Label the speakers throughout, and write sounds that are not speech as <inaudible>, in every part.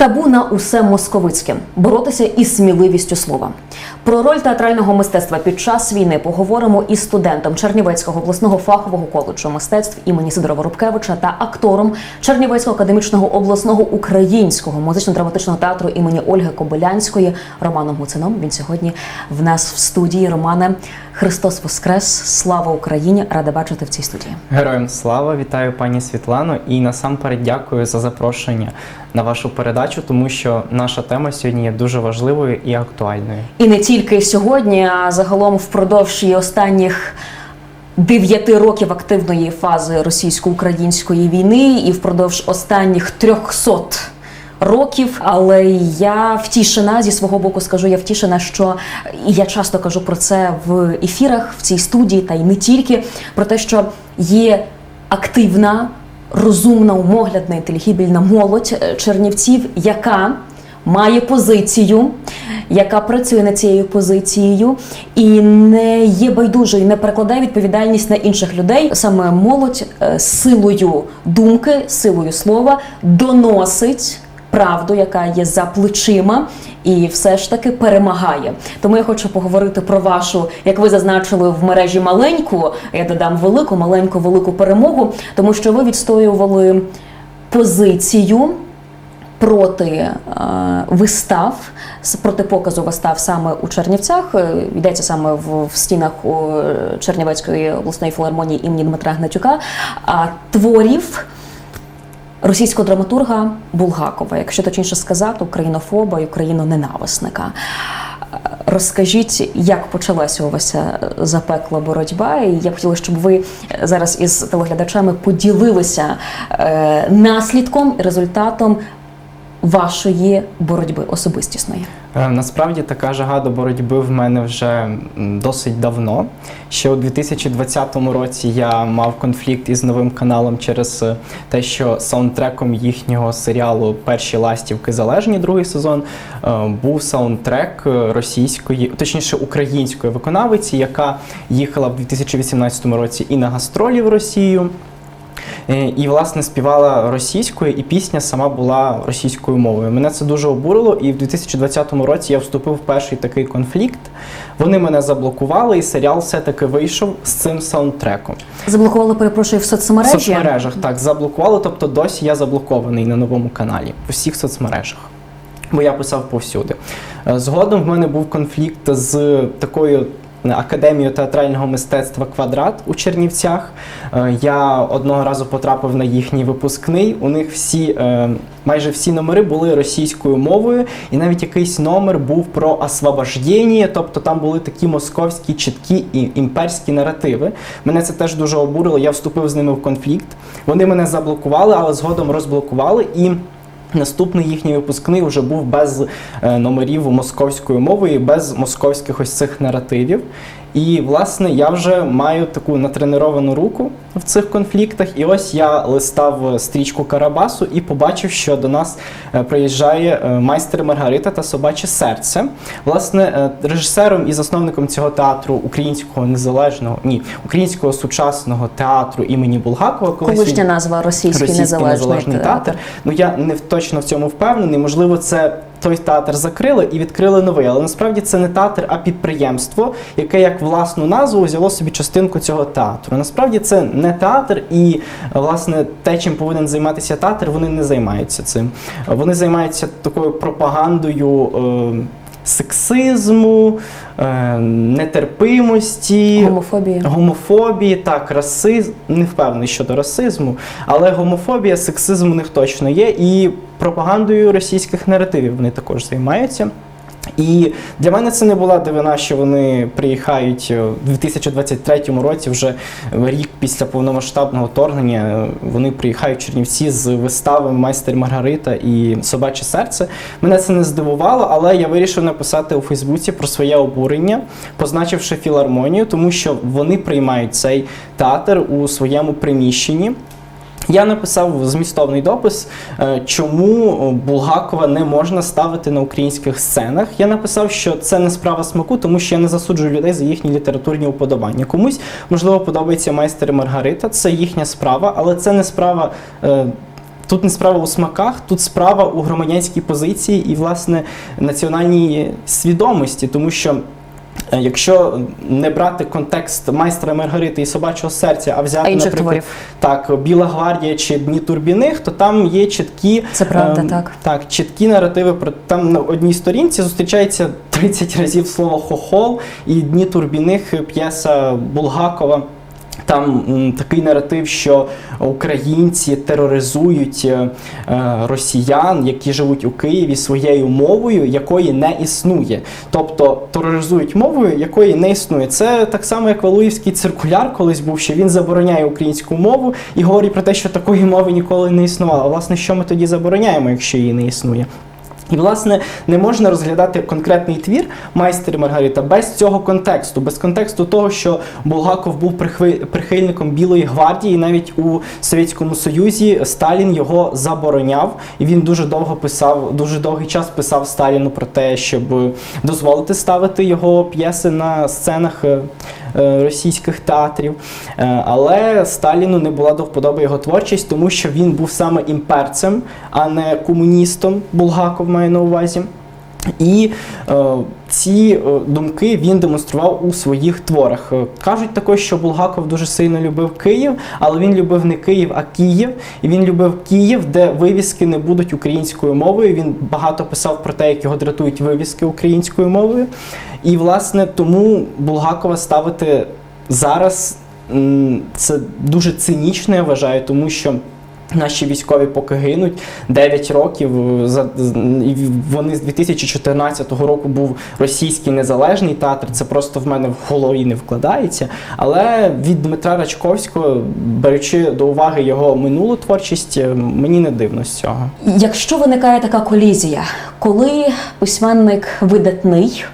Speaker 1: Табу на усе московицьке боротися із сміливістю слова. Про роль театрального мистецтва під час війни поговоримо із студентом Чернівецького обласного фахового коледжу мистецтв імені Сидорова Рубкевича та актором Чернівецького академічного обласного українського музично-драматичного театру імені Ольги Кобилянської Романом Гуцином. Він сьогодні в нас в студії. Романе Христос Воскрес! Слава Україні! Рада бачити в цій студії.
Speaker 2: Героям слава, вітаю пані Світлано і насамперед дякую за запрошення на вашу передачу, тому що наша тема сьогодні є дуже важливою і актуальною.
Speaker 1: І не тільки сьогодні, а загалом впродовж її останніх дев'яти років активної фази російсько-української війни і впродовж останніх трьохсот. Років, але я втішена зі свого боку, скажу, я втішена, що і я часто кажу про це в ефірах в цій студії, та й не тільки про те, що є активна, розумна, умоглядна, інтелігібільна молодь е, чернівців, яка має позицію, яка працює над цією позицією і не є байдужою, не перекладає відповідальність на інших людей. Саме молодь е, силою думки, силою слова доносить. Правду, яка є за плечима, і все ж таки перемагає. Тому я хочу поговорити про вашу, як ви зазначили в мережі маленьку. Я додам велику, маленьку, велику перемогу, тому що ви відстоювали позицію проти е, вистав, проти показу вистав саме у Чернівцях. Е, Йдеться саме в, в стінах у Чернівецької обласної філармонії імені Дмитра Гнатюка, а творів російського драматурга Булгакова, якщо точніше сказати, українофоба і україноненависника. Розкажіть, як почалася у вас запекла боротьба, і я б хотіла, щоб ви зараз із телеглядачами поділилися е, наслідком і результатом вашої боротьби особистісної.
Speaker 2: Е, Насправді така жага до боротьби в мене вже досить давно. Ще у 2020 році я мав конфлікт із новим каналом через е, те, що саундтреком їхнього серіалу Перші ластівки залежні другий сезон е, був саундтрек російської, точніше української виконавиці, яка їхала в 2018 році і на гастролі в Росію. Е, І, власне, співала російською, і пісня сама була російською мовою. Мене це дуже обурило, і в 2020 році я вступив в перший такий конфлікт. Вони мене заблокували, і серіал все-таки вийшов з цим саундтреком.
Speaker 1: Заблокували, перепрошую, в
Speaker 2: В соцмережах так заблокували, тобто досі я заблокований на новому каналі в усіх соцмережах. Бо я писав повсюди. Е, Згодом в мене був конфлікт з такою академією театрального мистецтва Квадрат у Чернівцях. Е, Я одного разу потрапив на їхній випускний. У них всі, е, майже всі номери були російською мовою, і навіть якийсь номер був про освобождення, тобто там були такі московські чіткі і імперські наративи. Мене це теж дуже обурило. Я вступив з ними в конфлікт. Вони мене заблокували, але згодом розблокували і. Наступний їхній випускний вже був без е, номерів московською мовою, і без московських ось цих наративів. І власне я вже маю таку натреновану руку в цих конфліктах. І ось я листав стрічку Карабасу і побачив, що до нас е, приїжджає е, майстер Маргарита та собаче серце. Власне, е, режисером і засновником цього театру українського незалежного, ні, українського сучасного театру імені Булгакова,
Speaker 1: Колишня назва російський,
Speaker 2: Російський
Speaker 1: незалежний,
Speaker 2: незалежний театр. Ну я не точно в цьому впевнений. Можливо, це той театр закрили і відкрили новий. Але насправді це не театр, а підприємство, яке як власну назву взяло собі частинку цього театру. Насправді це не театр, і власне те, чим повинен займатися театр, вони не займаються цим. Вони займаються такою пропагандою. Сексизму, е, нетерпимості,
Speaker 1: Гомофобії.
Speaker 2: Гомофобії, так, расизм, не впевнений щодо расизму, але гомофобія, сексизм у них точно є, і пропагандою російських наративів вони також займаються. І для мене це не була дивина, що вони приїхають е, в 2023 році, вже рік після повномасштабного вторгнення. е, Вони приїхають в Чернівці з вистави Майстер Маргарита і Собаче серце. Мене це не здивувало, але я вирішив написати у Фейсбуці про своє обурення, позначивши філармонію, тому що вони приймають цей театр у своєму приміщенні. Я написав змістовний допис, е, чому Булгакова не можна ставити на українських сценах. Я написав, що це не справа смаку, тому що я не засуджую людей за їхні літературні уподобання. Комусь можливо подобається майстер і Маргарита, це їхня справа, але це не справа. е, тут не справа у смаках, тут справа у громадянській позиції і власне національній свідомості, тому що. Е, Якщо не брати контекст майстра Маргарити і собачого серця, а взяти
Speaker 1: А інших
Speaker 2: наприклад,
Speaker 1: творів.
Speaker 2: так Біла гвардія чи Дні Турбіних, то там є чіткі
Speaker 1: Це правда,
Speaker 2: е
Speaker 1: так.
Speaker 2: так, чіткі наративи про там на одній сторінці зустрічається 30 разів слово хохол і Дні Турбіних п'єса Булгакова. Там такий наратив, що українці тероризують е, е, росіян, які живуть у Києві своєю мовою, якої не існує. Тобто тероризують мовою, якої не існує. Це так само, як Валуївський циркуляр колись був, що він забороняє українську мову і говорить про те, що такої мови ніколи не існувало. Власне, що ми тоді забороняємо, якщо її не існує? І, власне, не можна розглядати конкретний твір майстер і Маргарита без цього контексту, без контексту того, що Булгаков був прихви- прихильником Білої гвардії, навіть у Совєтському Союзі Сталін його забороняв, і він дуже довго писав, дуже довгий час писав Сталіну про те, щоб дозволити ставити його п'єси на сценах. Е, Російських театрів, Е, але Сталіну не була до вподоби його творчість, тому що він був саме імперцем, а не комуністом. Булгаков має на увазі. І е, ці е, думки він демонстрував у своїх творах. Е, Кажуть також, що Булгаков дуже сильно любив Київ, але він любив не Київ, а Київ. І він любив Київ, де вивіски не будуть українською мовою. Він багато писав про те, як його дратують вивіски українською мовою. І, власне, тому Булгакова ставити зараз це дуже цинічно, я вважаю, тому що. Наші військові поки гинуть 9 років. е, вони з 2014 року був російський незалежний театр. Це просто в мене в голові не вкладається. Але від Дмитра Рачковського, беручи до уваги його минулу творчість, е, мені не дивно з цього.
Speaker 1: Якщо виникає така колізія, коли письменник видатний,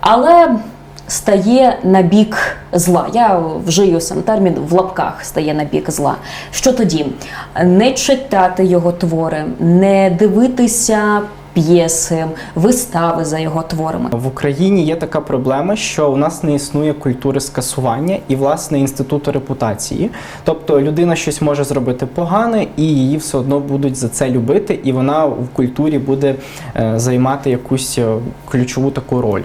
Speaker 1: але стає на бік зла, я вжию сам термін в лапках стає на бік зла. Що тоді? Не читати його твори, не дивитися п'єси, вистави за його творами.
Speaker 2: В Україні є така проблема, що у нас не існує культури скасування і власне інституту репутації. Тобто людина щось може зробити погане, і її все одно будуть за це любити, і вона в культурі буде е, займати якусь е, ключову таку роль.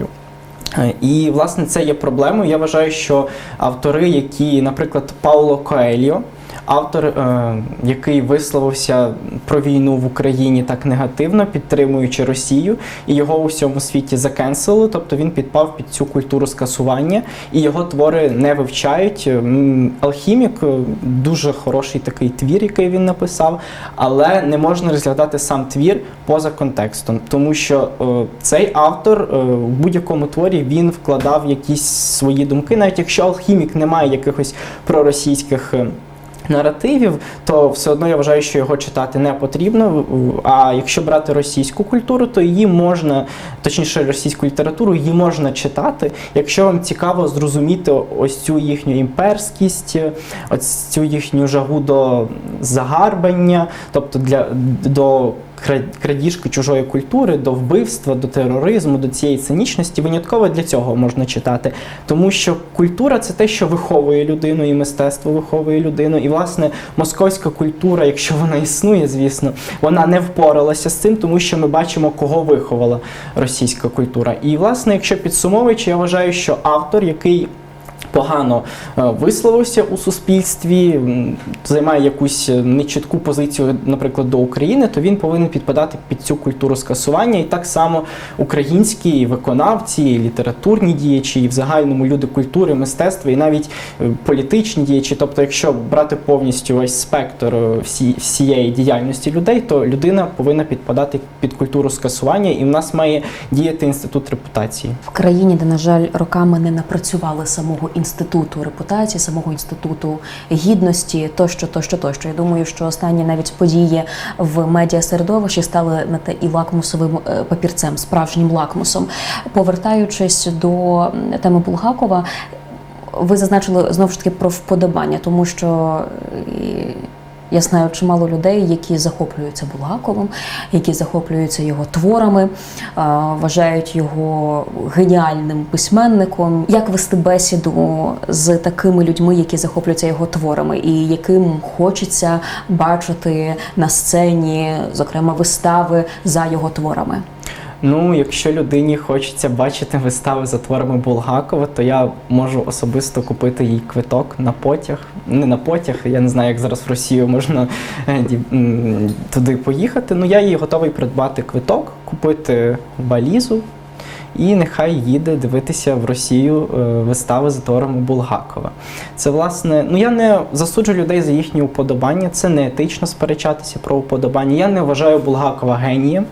Speaker 2: Е, І власне це є проблемою. Я вважаю, що автори, які, наприклад, Пауло Коельо, автор, е, який висловився про війну в Україні так негативно, підтримуючи Росію, і його у всьому світі закенсили, тобто він підпав під цю культуру скасування, і його твори не вивчають. Алхімік е, дуже хороший такий твір, який він написав, але не можна розглядати сам твір поза контекстом, тому що е, цей автор е, в будь-якому творі він вкладав якісь свої думки, навіть якщо алхімік не має якихось проросійських. Наративів, то все одно я вважаю, що його читати не потрібно. А якщо брати російську культуру, то її можна, точніше, російську літературу, її можна читати, якщо вам цікаво зрозуміти ось цю їхню імперськість, ось цю їхню жагу до загарбання, тобто для до крадіжки чужої культури, до вбивства, до тероризму, до цієї цинічності. Винятково для цього можна читати, тому що культура це те, що виховує людину, і мистецтво виховує людину. І власне московська культура, якщо вона існує, звісно, вона не впоралася з цим, тому що ми бачимо, кого виховала російська культура. І власне, якщо підсумовуючи, я вважаю, що автор, який погано е, висловився у суспільстві, займає якусь е, нечітку позицію, наприклад, до України, то він повинен підпадати під цю культуру скасування. І так само українські виконавці, літературні діячі, і в загальному люди культури, мистецтва, і навіть е, політичні діячі. Тобто, якщо брати повністю весь спектр всі, всієї діяльності людей, то людина повинна підпадати під культуру скасування, і в нас має діяти інститут репутації.
Speaker 1: В країні, де, на жаль, роками не напрацювали самого інституту репутації, самого інституту гідності, тощо, тощо, тощо. Я думаю, що останні навіть події в медіасередовищі стали на те і лакмусовим е, папірцем, справжнім лакмусом. Повертаючись до теми Булгакова, ви зазначили знову ж таки про вподобання, тому що. Е, Я знаю чимало людей, які захоплюються Булгаковим, які захоплюються його творами, вважають його геніальним письменником. Як вести бесіду з такими людьми, які захоплюються його творами, і яким хочеться бачити на сцені, зокрема, вистави за його творами?
Speaker 2: Ну, якщо людині хочеться бачити вистави за творами Булгакова, то я можу особисто купити їй квиток на потяг. Не на потяг, я не знаю, як зараз в Росію можна е, туди поїхати. Ну я їй готовий придбати квиток, купити валізу. І нехай їде дивитися в Росію е, вистави за творами Булгакова. Це власне, ну я не засуджую людей за їхні уподобання. Це не етично сперечатися про уподобання. Я не вважаю Булгакова генієм.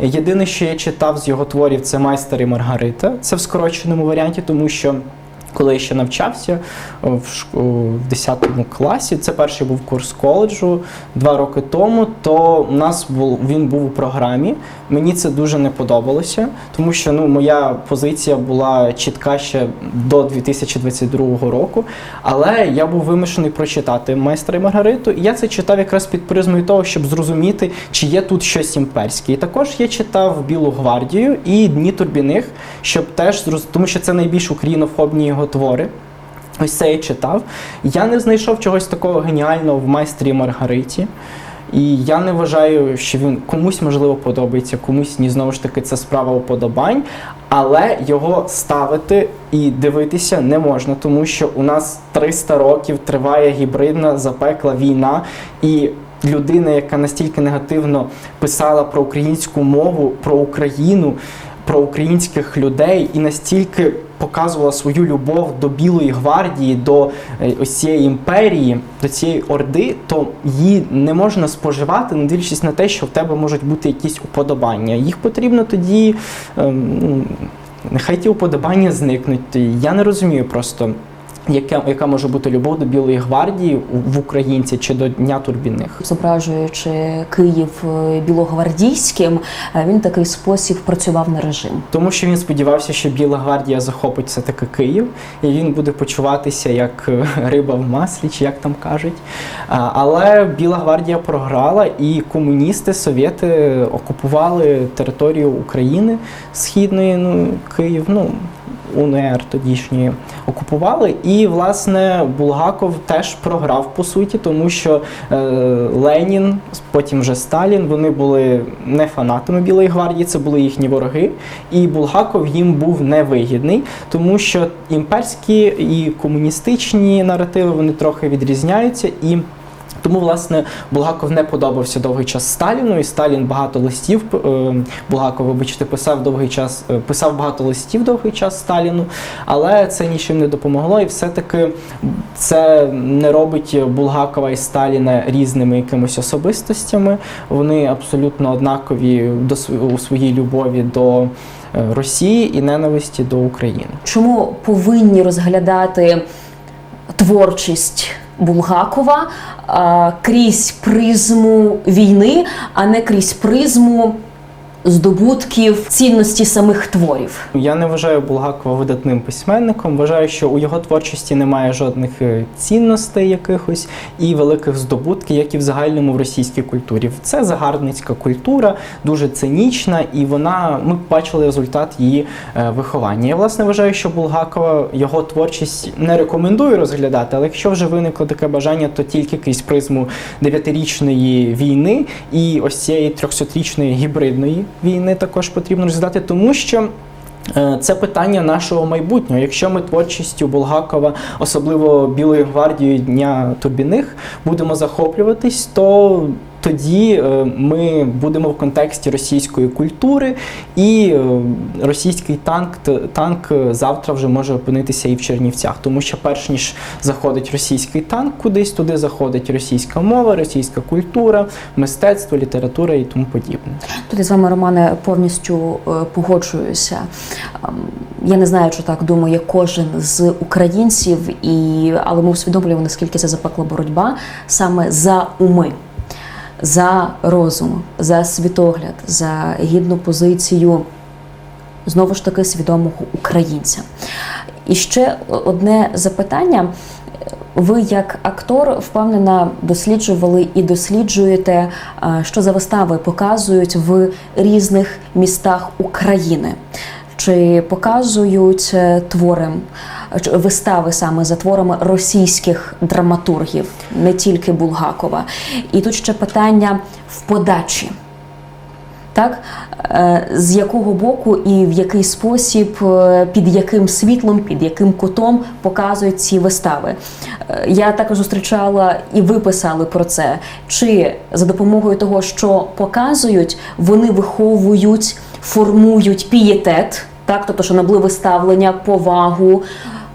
Speaker 2: Єдине, що я читав з його творів, це майстер і Маргарита. Це в скороченому варіанті, тому що. Коли я ще навчався в, шк- в 10 класі, це перший був курс коледжу два роки тому, то у нас був він був у програмі. Мені це дуже не подобалося, тому що ну, моя позиція була чітка ще до 2022 року. Але я був вимушений прочитати майстра і Маргариту, і я це читав якраз під призмою того, щоб зрозуміти, чи є тут щось імперське. І також я читав Білу гвардію і Дні Турбіних, щоб теж зрозуміти, тому що це найбільш українофобні його твори. Ось це я читав. Я не знайшов чогось такого геніального в майстрі Маргариті. І я не вважаю, що він комусь можливо подобається, комусь ні. Знову ж таки, це справа уподобань, але його ставити і дивитися не можна, тому що у нас 300 років триває гібридна запекла війна, і людина, яка настільки негативно писала про українську мову, про Україну, про українських людей і настільки показувала свою любов до Білої гвардії, до е, ось цієї імперії, до цієї орди, то її не можна споживати, не дивлячись на те, що в тебе можуть бути якісь уподобання. Їх потрібно тоді. ем, ну, Нехай ті уподобання зникнуть. Я не розумію просто, яка, яка може бути любов до Білої гвардії в- українці чи до Дня Турбіних.
Speaker 1: Зображуючи Київ е, білогвардійським, е, він такий спосіб працював на режим.
Speaker 2: Тому що він сподівався, що Біла гвардія захопить все таки Київ, і він буде почуватися як е, риба в маслі, чи як там кажуть. Але Біла гвардія програла, і комуністи, совєти окупували територію України східної, ну Київ, ну. УНР тодішньої окупували, і власне Булгаков теж програв по суті, тому що е, Ленін, потім вже Сталін, вони були не фанатами Білої гвардії, це були їхні вороги. І Булгаков їм був невигідний, тому що імперські і комуністичні наративи вони трохи відрізняються і. Тому, власне, Булгаков не подобався довгий час Сталіну, і Сталін багато листів е, Булгаков, вибачте, писав довгий час, е, писав багато листів довгий час Сталіну, але це нічим не допомогло, і все-таки це не робить Булгакова і Сталіна різними якимись особистостями. Вони абсолютно однакові у своїй любові до е, Росії і ненависті до України.
Speaker 1: Чому повинні розглядати творчість Булгакова крізь призму війни, а не крізь призму здобутків цінності самих творів?
Speaker 2: Я не вважаю Булгакова видатним письменником. Вважаю, що у його творчості немає жодних е, цінностей якихось і великих здобутків, як і в загальному в російській культурі. Це загарбницька культура, дуже цинічна, і вона ми бачили результат її е, виховання. Я власне вважаю, що Булгакова його творчість не рекомендую розглядати, але якщо вже виникло таке бажання, то тільки крізь призму дев'ятирічної війни і ось цієї трьохсотрічної гібридної війни також потрібно розглядати, тому що. Е, Це питання нашого майбутнього. Якщо ми творчістю Булгакова, особливо Білої гвардії Дня Турбіних, будемо захоплюватись, то тоді е, ми будемо в контексті російської культури, і е, російський танк, танк е, завтра вже може опинитися і в Чернівцях, тому що перш ніж заходить російський танк кудись, туди заходить російська мова, російська культура, мистецтво, література і тому подібне.
Speaker 1: Тут я з вами, Романе, повністю погоджуюся. Ем, Я не знаю, чи так думає кожен з українців, і, але ми усвідомлюємо, наскільки це запекла боротьба саме за уми, за розум, за світогляд, за гідну позицію знову ж таки свідомого українця. І ще одне запитання. Ви як актор впевнена досліджували і досліджуєте, е, що за вистави показують в різних містах України. Чи показують е, твори вистави саме за творами російських драматургів, не тільки Булгакова? І тут ще питання в подачі. Так, Е, з якого боку і в який спосіб, е, під яким світлом, під яким кутом показують ці вистави. Е, Я також зустрічала і ви писали про це. Чи за допомогою того, що показують, вони виховують, формують пієтет, так, тобто шанобливе ставлення, повагу.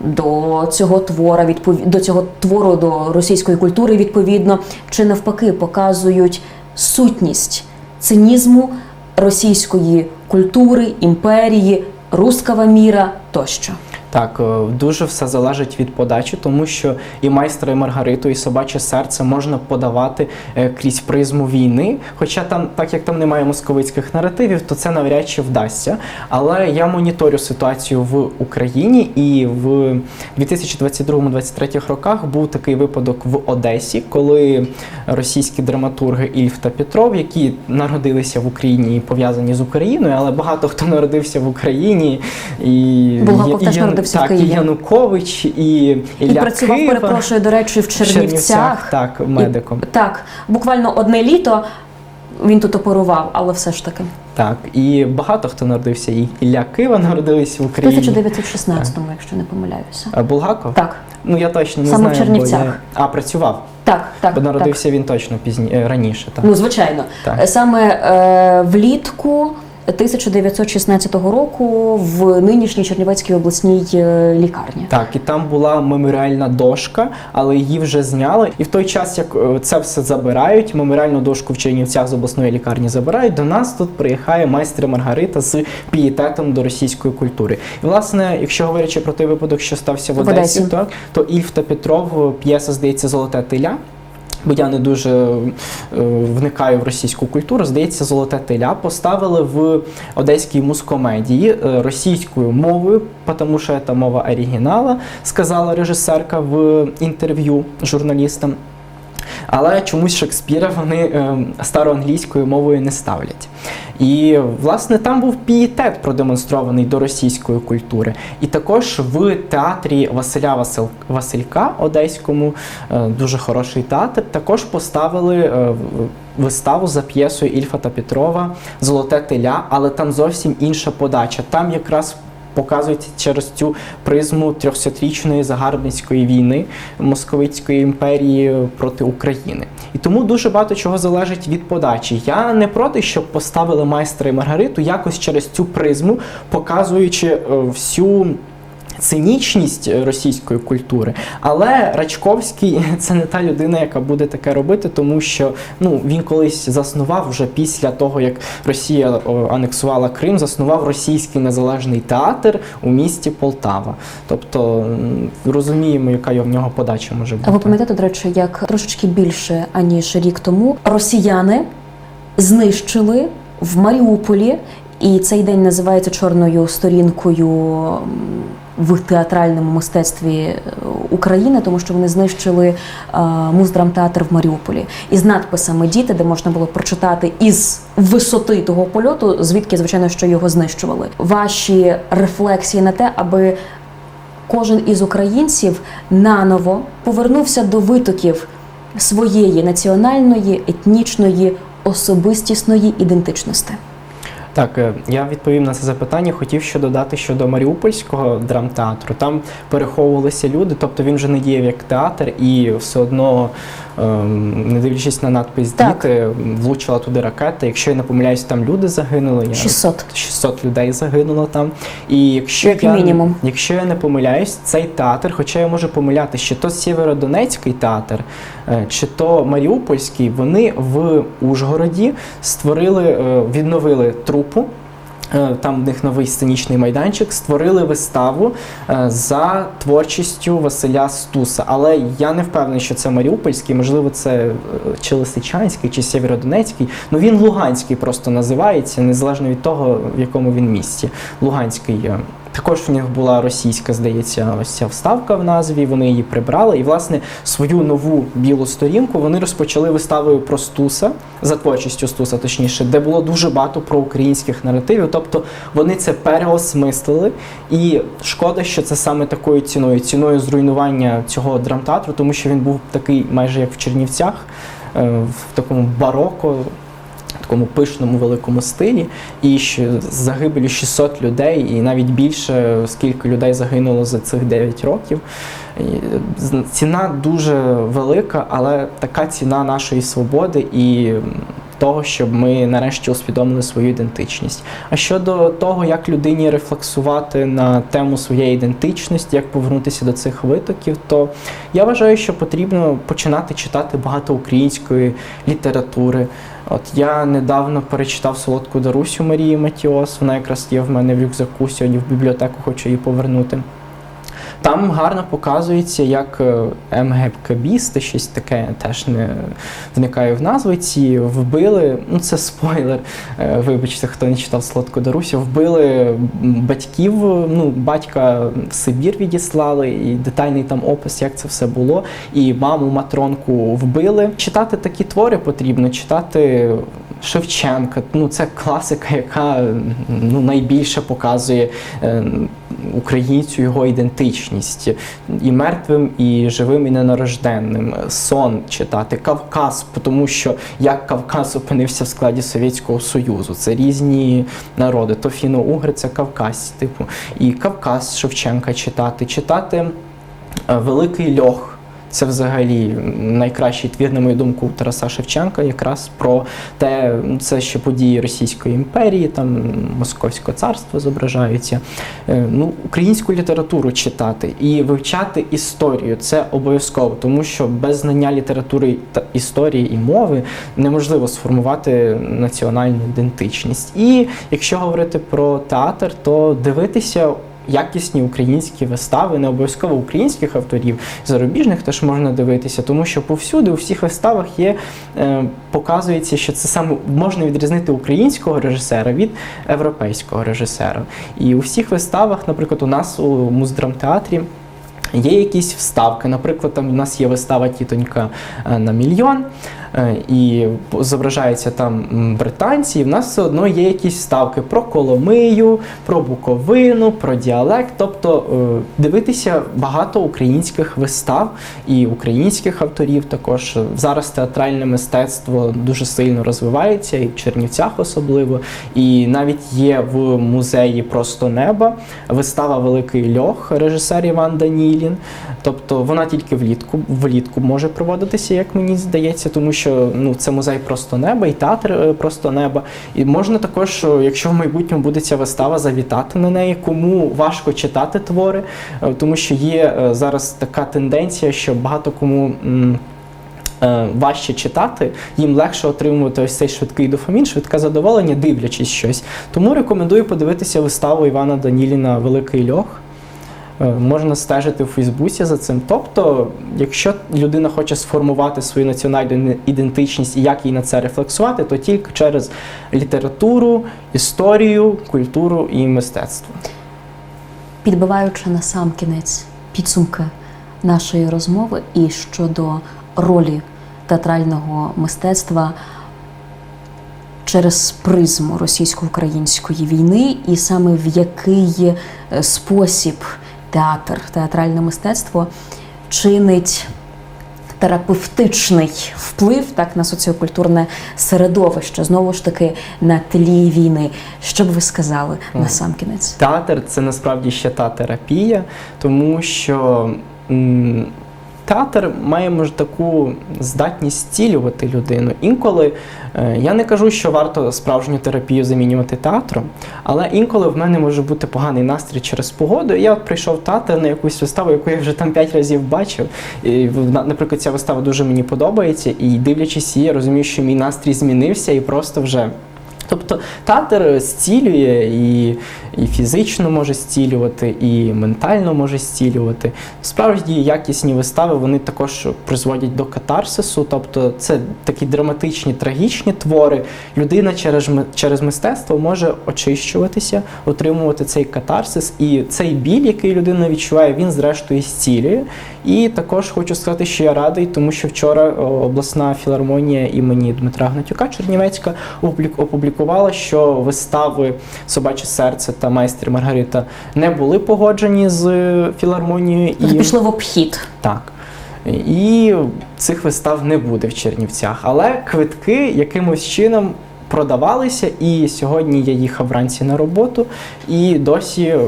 Speaker 1: До цього твора відпов... до цього твору до російської культури відповідно, чи навпаки показують сутність цинізму російської культури, імперії, рускава міра тощо.
Speaker 2: Так, е, дуже все залежить від подачі, тому що і майстра, і Маргариту, і собаче серце можна подавати е, крізь призму війни. Хоча там, так як там немає московицьких наративів, то це навряд чи вдасться. Але я моніторю ситуацію в Україні, і в 2022-2023 роках був такий випадок в Одесі, коли російські драматурги Ільф та Петров, які народилися в Україні і пов'язані з Україною, але багато хто народився в Україні і
Speaker 1: Булгаков теж народився в
Speaker 2: так,
Speaker 1: Києві.
Speaker 2: І Янукович, і Ілля
Speaker 1: І працював,
Speaker 2: Кива,
Speaker 1: перепрошую, до речі, в
Speaker 2: в
Speaker 1: Чернівцях.
Speaker 2: так, медиком.
Speaker 1: І, так, буквально одне літо він тут оперував, але все ж таки.
Speaker 2: Так, і багато хто народився. І Ілля Кива народилися в Україні.
Speaker 1: 1916-му, якщо не помиляюся.
Speaker 2: А Булгаков?
Speaker 1: Так,
Speaker 2: Ну я точно не
Speaker 1: Саме в. Чернівцях.
Speaker 2: Бо я... А, працював.
Speaker 1: так, так.
Speaker 2: бо
Speaker 1: так.
Speaker 2: народився він точно пізні... е, раніше. Так.
Speaker 1: Ну, звичайно.
Speaker 2: Так.
Speaker 1: Саме е, влітку 1916 року в нинішній Чернівецькій обласній е, лікарні.
Speaker 2: Так, і там була меморіальна дошка, але її вже зняли. І в той час, як е, це все забирають, меморіальну дошку в Чернівцях з обласної лікарні забирають. До нас тут приїхає майстер Маргарита з пієтетом до російської культури. І власне, якщо говорячи про той випадок, що стався в
Speaker 1: В
Speaker 2: Одесі,
Speaker 1: Одесі.
Speaker 2: так то Ільф та Петров, е, п'єса здається Золоте теля. Бо я не дуже е, вникаю в російську культуру. Здається, золоте теля поставили в одеській мускомедії е, російською мовою, тому що це мова оригінала, сказала режисерка в інтерв'ю журналістам. Але чомусь Шекспіра вони е, староанглійською мовою не ставлять. І власне там був пієтет продемонстрований до російської культури. І також в театрі Василя Васил... Василька Одеському, е, дуже хороший театр, також поставили е, виставу за п'єсою Ільфа та Петрова Золоте теля, але там зовсім інша подача. Там якраз показують через цю призму 300-річної загарбницької війни Московицької імперії проти України. І тому дуже багато чого залежить від подачі. Я не проти, щоб поставили майстра і Маргариту якось через цю призму, показуючи е, всю. Цинічність е, російської культури, але Рачковський <laughs> це не та людина, яка буде таке робити, тому що ну він колись заснував вже після того, як Росія анексувала Крим, заснував російський незалежний театр у місті Полтава. Тобто розуміємо, яка в нього подача може бути.
Speaker 1: А ви пам'ятаєте, до речі, як трошечки більше аніж рік тому росіяни знищили в Маріуполі, і цей день називається чорною сторінкою в театральному мистецтві е, України, тому що вони знищили е, муздрамтеатр в Маріуполі із надписами діти, де можна було прочитати із висоти того польоту, звідки звичайно що його знищували. Ваші рефлексії на те, аби кожен із українців наново повернувся до витоків своєї національної, етнічної, особистісної ідентичності.
Speaker 2: Так, е, я відповім на це запитання. Хотів ще додати щодо Маріупольського драмтеатру. Там переховувалися люди, тобто він вже не діяв як театр, і все одно, не дивлячись на надпис
Speaker 1: Так.
Speaker 2: діти, влучила туди ракета. Якщо я не помиляюсь, там люди загинули. Я
Speaker 1: 600.
Speaker 2: 600 людей загинуло там. І якщо
Speaker 1: Як
Speaker 2: я,
Speaker 1: мінімум.
Speaker 2: якщо я не помиляюсь, цей театр, хоча я можу помилятись, чи то Сєвєродонецький театр, е, чи то Маріупольський, вони в Ужгороді створили, е, відновили трупу. Е, Там в них новий сценічний майданчик, створили виставу е, за творчістю Василя Стуса. Але я не впевнений, що це Маріупольський, можливо, це е, чи Лисичанський, чи Сєвєродонецький. Ну він Луганський просто називається, незалежно від того, в якому він місті. Луганський Також в них була російська, здається, ось ця вставка в назві. Вони її прибрали. І, власне, свою нову білу сторінку вони розпочали виставою про Стуса, за творчістю Стуса, точніше, де було дуже багато про українських наративів. Тобто вони це переосмислили. І шкода, що це саме такою ціною, ціною зруйнування цього драмтеатру, тому що він був такий, майже як в Чернівцях, е, в такому бароко такому пишному великому стилі, і загибелі з 600 людей, і навіть більше скільки людей загинуло за цих 9 років. Ціна дуже велика, але така ціна нашої свободи і того, щоб ми нарешті усвідомили свою ідентичність. А щодо того, як людині рефлексувати на тему своєї ідентичності, як повернутися до цих витоків, то я вважаю, що потрібно починати читати багато української літератури. От я недавно перечитав солодку Дарусю Марії Матіос. Вона якраз є в мене в рюкзаку. Сьогодні в бібліотеку хочу її повернути. Там гарно показується, як е, МГКБісти, щось таке теж не вникаю в назви ці, вбили. Ну це спойлер. е, Вибачте, хто не читав Солодку Дарусю, вбили батьків. Ну, батька в Сибір відіслали, і детальний там опис, як це все було. І маму Матронку вбили. Читати такі твори потрібно, читати Шевченка. Ну, це класика, яка ну, найбільше показує е, українцю його ідентичність і мертвим, і живим, і ненарожденним. Сон читати, Кавказ, тому що як Кавказ опинився в складі Совєтського Союзу. Це різні народи. То фіно-угри, це Кавказ, типу. І Кавказ Шевченка читати, читати е, Великий Льох. Це взагалі найкращий твір, на мою думку, Тараса Шевченка, якраз про те, це ще події Російської імперії, там Московського царства зображаються. Е, Ну, українську літературу читати і вивчати історію це обов'язково, тому що без знання літератури та історії і мови неможливо сформувати національну ідентичність. І якщо говорити про театр, то дивитися якісні українські вистави, не обов'язково українських авторів, зарубіжних теж можна дивитися, тому що повсюди у всіх виставах є, е, показується, що це саме можна відрізнити українського режисера від європейського режисера. І у всіх виставах, наприклад, у нас у муздрамтеатрі. Є якісь вставки. Наприклад, там у нас є вистава Тітонька е, на мільйон, і зображаються там британці. І в нас все одно є якісь вставки про Коломию, про Буковину, про діалект. Тобто е, дивитися багато українських вистав і українських авторів також. Зараз театральне мистецтво дуже сильно розвивається, і в Чернівцях особливо. І навіть є в музеї Просто неба вистава Великий льох режисер Іван Данілін. Тобто вона тільки влітку влітку може проводитися, як мені здається, тому що ну це музей просто неба і театр е, просто неба. І можна також, е, якщо в майбутньому буде ця вистава, завітати на неї, кому важко читати твори, е, тому що є зараз така тенденція, що багато кому. Важче читати, їм легше отримувати ось цей швидкий дофамін, швидке задоволення, дивлячись щось. Тому рекомендую подивитися виставу Івана Даніліна Великий льох. Е, Можна стежити в Фейсбуці за цим. Тобто, якщо людина хоче сформувати свою національну ідентичність і як їй на це рефлексувати, то тільки через літературу, історію, культуру і мистецтво.
Speaker 1: Підбиваючи на сам кінець підсумки нашої розмови і щодо ролі театрального мистецтва через призму російсько-української війни, і саме в який е, спосіб театр, театральне мистецтво чинить терапевтичний вплив так на соціокультурне середовище, знову ж таки на тлі війни. Що б ви сказали на сам кінець?
Speaker 2: Театр це насправді ще та терапія, тому що м, театр має може таку здатність зцілювати людину. Інколи е, я не кажу, що варто справжню терапію замінювати театром, але інколи в мене може бути поганий настрій через погоду. Я от прийшов в театр на якусь виставу, яку я вже там п'ять разів бачив. І, наприклад, ця вистава дуже мені подобається, і дивлячись її, я розумію, що мій настрій змінився і просто вже. Тобто театр зцілює і, і фізично може зцілювати, і ментально може зцілювати. Справді якісні вистави вони також призводять до катарсису, тобто це такі драматичні, трагічні твори. Людина через, через мистецтво може очищуватися, отримувати цей катарсис, і цей біль, який людина відчуває, він зрештою зцілює. І також хочу сказати, що я радий, тому що вчора обласна філармонія імені Дмитра Гнатюка Чернівецька опублік- опублікувала, що вистави Собаче серце та майстер Маргарита не були погоджені з е, філармонією і
Speaker 1: пішли в обхід.
Speaker 2: так. І цих вистав не буде в Чернівцях. Але квитки якимось чином продавалися, і сьогодні я їхав вранці на роботу, і досі е,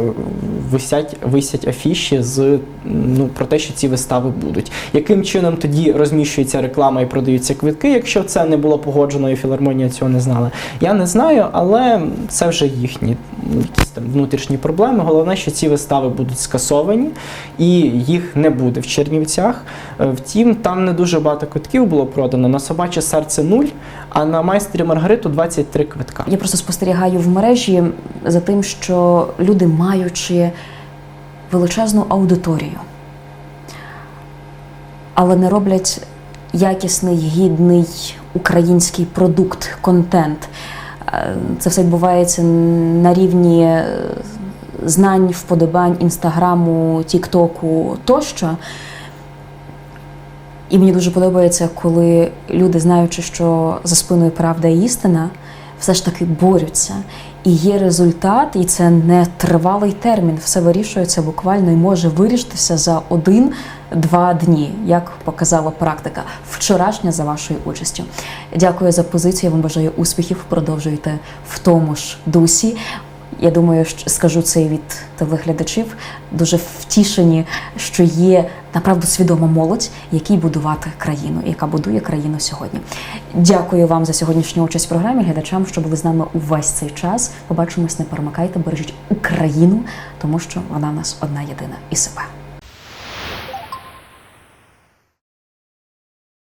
Speaker 2: висять, висять афіші з ну, про те, що ці вистави будуть. Яким чином тоді розміщується реклама і продаються квитки, якщо це не було погоджено, і філармонія цього не знала? Я не знаю, але це вже їхні якісь там внутрішні проблеми. Головне, що ці вистави будуть скасовані і їх не буде в Чернівцях. Е, Втім, там не дуже багато квитків було продано. На собаче серце 0, а на майстрі Маргариту 23 квитка.
Speaker 1: Я просто спостерігаю в мережі за тим, що люди, маючи величезну аудиторію, але не роблять якісний, гідний український продукт, контент. Е, Це все відбувається на рівні е, знань, вподобань інстаграму, тіктоку тощо. І мені дуже подобається, коли люди, знаючи, що за спиною правда і істина, все ж таки борються. І є результат, і це не тривалий термін. Все вирішується буквально і може вирішитися за один-два дні, як показала практика. Вчорашня за вашою участю. Дякую за позицію. Я вам бажаю успіхів. Продовжуйте в тому ж дусі. Я думаю, що скажу це і від телеглядачів. Дуже втішені, що є направду свідома молодь, якій будувати країну, яка будує країну сьогодні. Дякую вам за сьогоднішню участь в програмі. Глядачам, що були з нами увесь цей час. Побачимось, не перемикайте, бережіть Україну, тому що вона в нас одна єдина і себе.